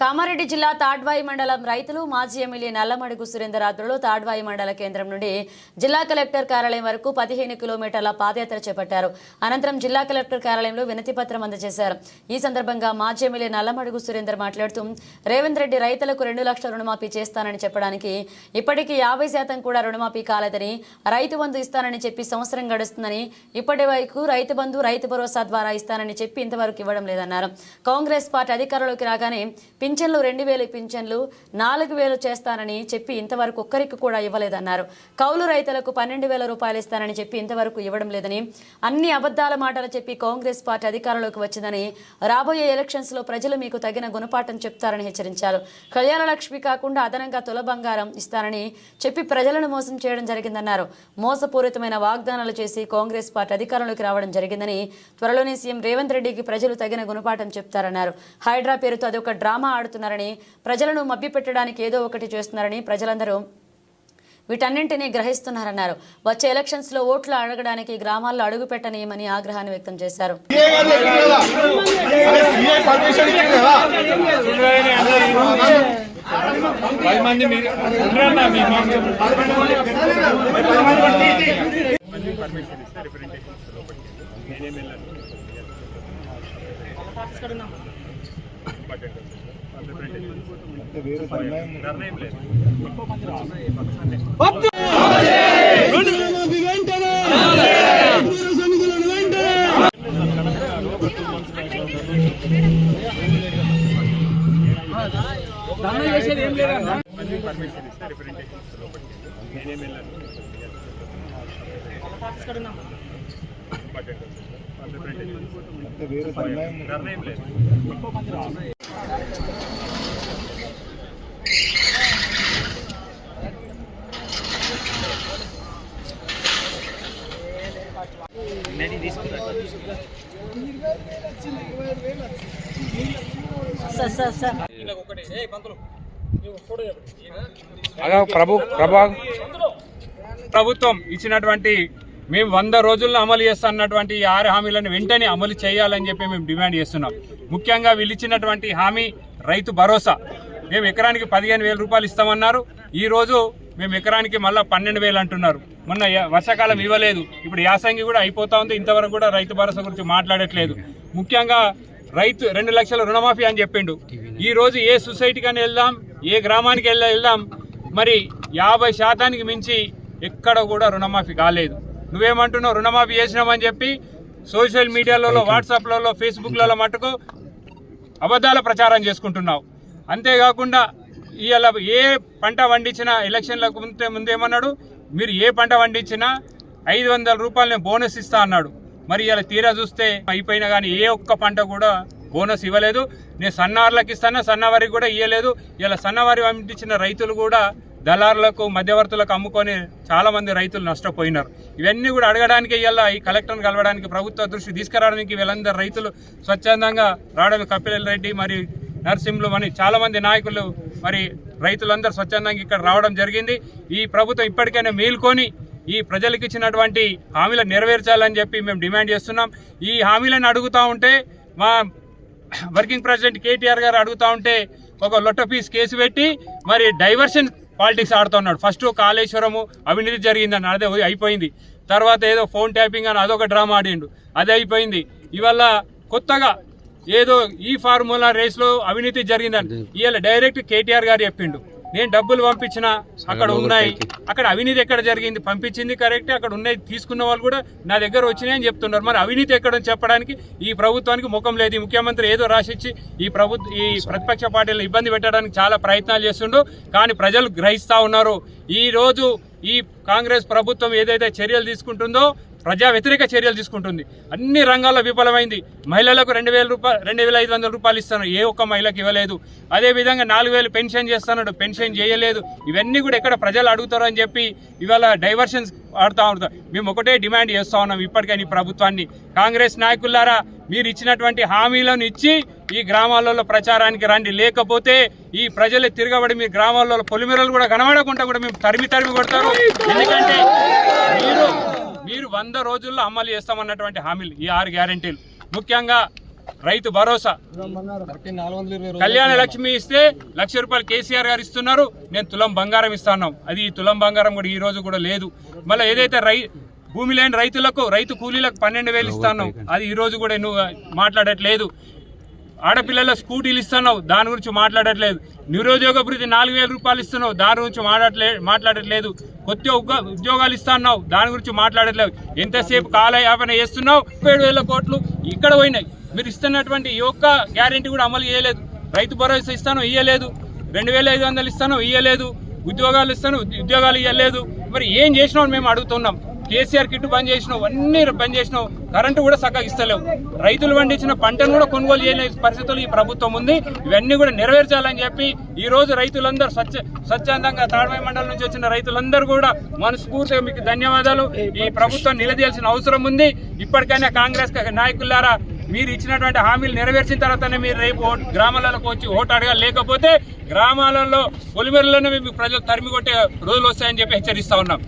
కామారెడ్డి జిల్లా తాడ్వాయి మండలం రైతులు మాజీ ఎమ్మెల్యే నల్లమడుగు సురేందర్ ఆధ్వర్యంలో తాడ్వాయి మండల కేంద్రం నుండి జిల్లా కలెక్టర్ కార్యాలయం వరకు పదిహేను కిలోమీటర్ల పాదయాత్ర చేపట్టారు. అనంతరం జిల్లా కలెక్టర్ కార్యాలయంలో వినతిపత్రం అందజేశారు. ఈ సందర్భంగా మాజీ ఎమ్మెల్యే నల్లమడుగు సురేందర్ మాట్లాడుతూ రేవంత్ రెడ్డి రైతులకు రెండు లక్షల రుణమాఫీ చేస్తానని చెప్పడానికి ఇప్పటికీ యాభై శాతం కూడా రుణమాఫీ కాలేదని రైతు బంధు ఇస్తానని చెప్పి సంవత్సరం గడుస్తుందని ఇప్పటి వరకు రైతు బంధు రైతు భరోసా ద్వారా ఇస్తానని చెప్పి ఇంతవరకు ఇవ్వడం లేదన్నారు. కాంగ్రెస్ పార్టీ అధికారంలోకి రాగానే పింఛన్లు రెండు వేలు పింఛన్లు నాలుగు వేలు చేస్తానని చెప్పి ఇంతవరకు ఒక్కరికి కూడా ఇవ్వలేదన్నారు. కౌలు రైతులకు పన్నెండు వేల రూపాయలు ఇస్తానని చెప్పి ఇంతవరకు ఇవ్వడం లేదని అన్ని అబద్ధాల మాటలు చెప్పి కాంగ్రెస్ పార్టీ అధికారంలోకి వచ్చిందని రాబోయే ఎలక్షన్స్లో ప్రజలు మీకు తగిన గుణపాఠం చెప్తారని హెచ్చరించారు. కళ్యాణలక్ష్మి కాకుండా అదనంగా తుల బంగారం ఇస్తానని చెప్పి ప్రజలను మోసం చేయడం జరిగిందన్నారు. మోసపూరితమైన వాగ్దానాలు చేసి కాంగ్రెస్ పార్టీ అధికారంలోకి రావడం జరిగిందని త్వరలోనే సీఎం రేవంత్ రెడ్డికి ప్రజలు తగిన గుణపాఠం చెప్తారన్నారు. హైడ్రా పేరుతో అదొక డ్రామా ఆడుతున్నారని ప్రజలను మభ్యపెట్టడానికి ఏదో ఒకటి చేస్తున్నారని ప్రజలందరూ వీటన్నింటినీ గ్రహిస్తున్నారన్నారు. వచ్చే ఎలక్షన్స్లో ఓట్లు అడగడానికి గ్రామాల్లో అడుగు పెట్టనీయమని ఆగ్రహాన్ని వ్యక్తం చేశారు. పర్మిషన్ ఇస్తే రిప్రజెంటేషన్ లోపలికి నేనేం వెళ్ళాను ఇంపార్టెంట్ పర్మిషన్ ఇస్తే రిప్రజెంటేషన్ లోపలికి నేనేం వెళ్ళాను నిర్ణయం లేదు ప్రభు ప్రభా. ప్రభుత్వం ఇచ్చినటువంటి మేము వంద రోజుల్లో అమలు చేస్తున్నటువంటి ఈ ఆరు హామీలను వెంటనే అమలు చేయాలని చెప్పి మేము డిమాండ్ చేస్తున్నాం. ముఖ్యంగా వీళ్ళిచ్చినటువంటి హామీ రైతు భరోసా. మేము ఎకరానికి పదిహేను వేల రూపాయలు ఇస్తామన్నారు. ఈ రోజు మేము ఎకరానికి మళ్ళీ పన్నెండు వేలు అంటున్నారు. మొన్న వర్షాకాలం ఇవ్వలేదు. ఇప్పుడు యాసంగి కూడా అయిపోతా ఉంది. ఇంతవరకు కూడా రైతు భరోసా గురించి మాట్లాడట్లేదు. ముఖ్యంగా రైతు రెండు లక్షల రుణమాఫీ అని చెప్పిండు. ఈరోజు ఏ ఏ సొసైటీకని వెళ్దాం ఏ గ్రామానికి వెళ్ళి వెళ్దాం మరి యాభై శాతానికి మించి ఎక్కడ కూడా రుణమాఫీ కాలేదు. నువ్వేమంటున్నావు? రుణమాఫీ చేసినామని చెప్పి సోషల్ మీడియాలలో వాట్సాప్లలో ఫేస్బుక్లలో మటుకు అబద్ధాల ప్రచారం చేసుకుంటున్నావు. అంతేకాకుండా ఇవాళ ఏ పంట పండించినా ఎలక్షన్లకు ముందే ముందేమన్నాడు? మీరు ఏ పంట పండించినా ఐదు వందల రూపాయలు నేను బోనస్ ఇస్తా అన్నాడు. మరి ఇలా తీరా చూస్తే అయిపోయినా కానీ ఏ ఒక్క పంట కూడా బోనస్ ఇవ్వలేదు. నేను సన్నవారులకు ఇస్తానా? సన్నవారికి కూడా ఇవ్వలేదు ఇలా సన్నవారి పండించిన రైతులు కూడా దళారులకు మధ్యవర్తులకు అమ్ముకొని చాలామంది రైతులు నష్టపోయినారు. ఇవన్నీ కూడా అడగడానికి ఇవాళ ఈ కలెక్టర్ని కలవడానికి ప్రభుత్వ దృష్టి తీసుకురావడానికి వీళ్ళందరూ రైతులు స్వచ్ఛందంగా రావడం కపిల్ రెడ్డి మరి నరసింహులు మరి చాలామంది నాయకులు మరి రైతులందరూ స్వచ్ఛందంగా ఇక్కడ రావడం జరిగింది. ఈ ప్రభుత్వం ఇప్పటికైనా మేల్కొని ఈ ప్రజలకు ఇచ్చినటువంటి హామీలను నెరవేర్చాలని చెప్పి మేము డిమాండ్ చేస్తున్నాం. ఈ హామీలను అడుగుతా ఉంటే మా వర్కింగ్ ప్రెసిడెంట్ కేటీఆర్ గారు అడుగుతా ఉంటే ఒక లొట్ట పీస్ కేసు పెట్టి మరి డైవర్షన్ పాలిటిక్స్ ఆడుతున్నాడు ఫస్ట్ కాళేశ్వరము అవినీతి జరిగిందని అదే అయిపోయింది. తర్వాత ఏదో ఫోన్ ట్యాపింగ్ అని అదొక డ్రామా ఆడిండు. అది అయిపోయింది. ఇవల్ల కొత్తగా ఏదో ఈ ఫార్ములా రేస్లో అవినీతి జరిగిందని ఇవాళ డైరెక్ట్ కేటీఆర్ గారు చెప్పిండు. నేను డబ్బులు పంపించిన అక్కడ ఉన్నాయి. అక్కడ అవినీతి ఎక్కడ జరిగింది? పంపించింది కరెక్ట్ అక్కడ ఉన్నాయి తీసుకున్న వాళ్ళు కూడా నా దగ్గర వచ్చినాయి అని చెప్తున్నారు. మరి అవినీతి ఎక్కడ చెప్పడానికి ఈ ప్రభుత్వానికి ముఖం లేదు. ఈ ముఖ్యమంత్రి ఏదో రాసిచ్చి ఈ ప్రభుత్వ ఈ ప్రతిపక్ష పార్టీలను ఇబ్బంది పెట్టడానికి చాలా ప్రయత్నాలు చేస్తుండు. కానీ ప్రజలు గ్రహిస్తా ఉన్నారు. ఈ రోజు ఈ కాంగ్రెస్ ప్రభుత్వం ఏదైతే చర్యలు తీసుకుంటుందో ప్రజా వ్యతిరేక చర్యలు తీసుకుంటుంది. అన్ని రంగాల్లో విఫలమైంది. మహిళలకు రెండు వేల రూపాయలు రెండు వేల ఐదు వందల రూపాయలు ఇస్తాను. ఏ ఒక్క మహిళకి ఇవ్వలేదు. అదేవిధంగా నాలుగు వేలు పెన్షన్ చేస్తున్నాడు పెన్షన్ చేయలేదు. ఇవన్నీ కూడా ఎక్కడ ప్రజలు అడుగుతారు అని చెప్పి ఇవాళ డైవర్షన్స్ ఆడుతూ ఉంటాం. మేము ఒకటే డిమాండ్ చేస్తా ఉన్నాం ఇప్పటికైనా ఈ ప్రభుత్వాన్ని. కాంగ్రెస్ నాయకులారా మీరు ఇచ్చినటువంటి హామీలను ఇచ్చి ఈ గ్రామాలలో ప్రచారానికి రండి. లేకపోతే ఈ ప్రజలు తిరగబడి మీ గ్రామాలలో పొలిమేరలు కూడా కనబడకుండా కూడా మేము తరిమి తరిమి కొడతారు. ఎందుకంటే మీరు మీరు వంద రోజుల్లో అమలు చేస్తామన్నటువంటి హామీలు ఈ ఆరు గ్యారంటీలు ముఖ్యంగా రైతు భరోసా కళ్యాణ లక్ష్మి ఇస్తే లక్ష రూపాయలు కేసీఆర్ గారు ఇస్తున్నారు నేను తులం బంగారం ఇస్తాను అది ఈ తులం బంగారం కూడా ఈ రోజు కూడా లేదు మళ్ళీ ఏదైతే రై భూమి లేని రైతులకు రైతు కూలీలకు పన్నెండు వేలు ఇస్తాను అది ఈ రోజు కూడా నువ్వు మాట్లాడట్లేదు ఆడపిల్లల స్కూటీలు ఇస్తున్నావు దాని గురించి మాట్లాడట్లేదు. నిరుద్యోగ భృతి నాలుగు వేల రూపాయలు ఇస్తున్నావు దాని గురించి మాట్లాడలే మాట్లాడట్లేదు. కొత్త ఉద్యోగాలు ఇస్తున్నావు దాని గురించి మాట్లాడట్లేదు. ఎంతసేపు కాలయాపన చేస్తున్నావు? ఏడు వేల కోట్లు ఇక్కడ పోయినాయి. మీరు ఇస్తున్నటువంటి ఈ ఒక్క గ్యారెంటీ కూడా అమలు చేయలేదు. రైతు భరోసా ఇస్తాను ఇయ్యలేదు. రెండు వేల ఐదు వందలు ఇస్తాను ఇయ్యలేదు. ఉద్యోగాలు ఇస్తాను ఉద్యోగాలు ఇవ్వలేదు మరి ఏం చేసినావు మేము అడుగుతున్నాం. కేసీఆర్ కిట్ బంద్ చేసినావు అన్ని బంద్ చేసినావు కరెంటు కూడా చక్కగా ఇస్తలేవు. రైతులు పండించిన పంటను కూడా కొనుగోలు చేయలేని పరిస్థితులు ఈ ప్రభుత్వం ఉంది. ఇవన్నీ కూడా నెరవేర్చాలని చెప్పి ఈ రోజు రైతులందరూ స్వచ్ఛ స్వచ్ఛందంగా తాడ్వాయి మండలం నుంచి వచ్చిన రైతులందరూ కూడా మనస్ఫూర్తిగా మీకు ధన్యవాదాలు. ఈ ప్రభుత్వం నిలదీయాల్సిన అవసరం ఉంది. ఇప్పటికైనా కాంగ్రెస్ నాయకులారా మీరు ఇచ్చినటువంటి హామీలు నెరవేర్చిన తర్వాతనే మీరు రేపు ఓటు- గ్రామాలకు వచ్చి ఓటు అడగాలి. లేకపోతే గ్రామాలలో పొలిమేరలోనే మీకు ప్రజలు తరిమి కొట్టే రోజులు వస్తాయని చెప్పి హెచ్చరిస్తా ఉన్నాం.